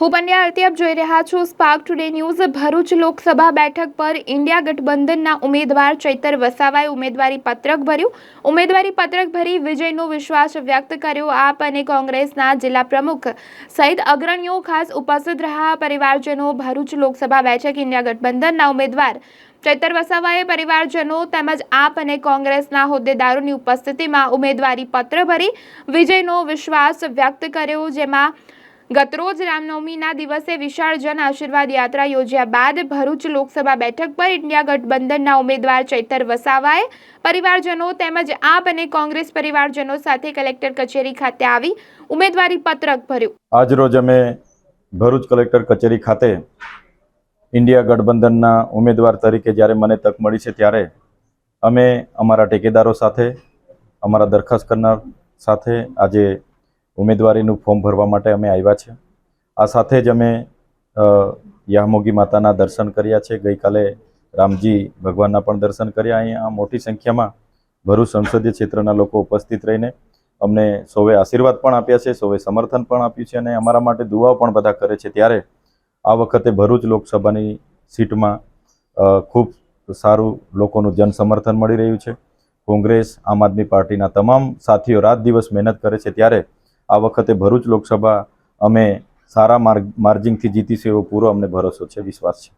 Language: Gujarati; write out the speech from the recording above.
હું પંડ્યા આરતી, આપ જોઈ રહ્યા છો Spark Today News Bharuch Lok Sabha બેઠક પર ઇન્ડિયા ગઠબંધનના ઉમેદવાર ચૈતર વસાવાએ ઉમેદવારી પત્રક ભર્યું. ઉમેદવારી પત્રક ભરી વિજયનો વિશ્વાસ વ્યક્ત કર્યો આપ અને કોંગ્રેસના જિલ્લા પ્રમુખ સહિત અગ્રણીઓ ખાસ ઉપસ્થિત રહ્યા. પરિવારજનો, ભરૂચ લોકસભા બેઠક, ઇન્ડિયા ગઠબંધનના ઉમેદવાર ચૈતર વસાવાએ પરિવારજનો તેમજ આપ અને કોંગ્રેસના હોદ્દેદારોની ઉપસ્થિતિમાં ઉમેદવારી પત્ર ભરી વિજયનો વિશ્વાસ વ્યક્ત કર્યો, જેમાં ગતરોજ રામનવમીના દિવસે વિશાળ જન આશીર્વાદ યાત્રા યોજ્યા બાદ ભરૂચ લોકસભા બેઠક પર ઇન્ડિયા ગઠબંધનના ઉમેદવાર ચૈતર વસાવાએ પરિવારજનો તેમજ આપ અને કોંગ્રેસ પરિવારજનો સાથે કલેક્ટર કચેરી ખાતે આવી ઉમેદવારી પત્રક ભર્યું. આજરોજ અમે ભરૂચ કલેક્ટર કચેરી ખાતે ઇન્ડિયા ગઠબંધનના ઉમેદવાર તરીકે જ્યારે મને તક મળી છે ત્યારે અમે અમારા ટેકેદારો સાથે, અમારા દરખાસ્ત કરનાર સાથે આજે ઉમેદવારીનું ફોર્મ ભરવા માટે અમે આવ્યા છે. આ સાથે જ અમે યામોગી માતાના દર્શન કર્યા છે. ગઈકાલે રામજી ભગવાનના પણ દર્શન કર્યા. અહીંયા મોટી સંખ્યામાં ભરૂચ સંસદીય ક્ષેત્રના લોકો ઉપસ્થિત રહીને અમને સૌએ આશીર્વાદ પણ આપ્યા છે, સૌએ સમર્થન પણ આપ્યું છે અને અમારા માટે દુઆઓ પણ બધા કરે છે. ત્યારે આ વખતે ભરૂચ લોકસભાની સીટમાં ખૂબ સારું લોકોનું જનસમર્થન મળી રહ્યું છે. કોંગ્રેસ, આમ આદમી પાર્ટીના તમામ સાથીઓ રાત દિવસ મહેનત કરે છે. ત્યારે આ વખતે ભરૂચ લોકસભા અમે સારા માર્ગ માર્જિંગથી જીતીશું એવો પૂરો અમને ભરોસો છે, વિશ્વાસ છે.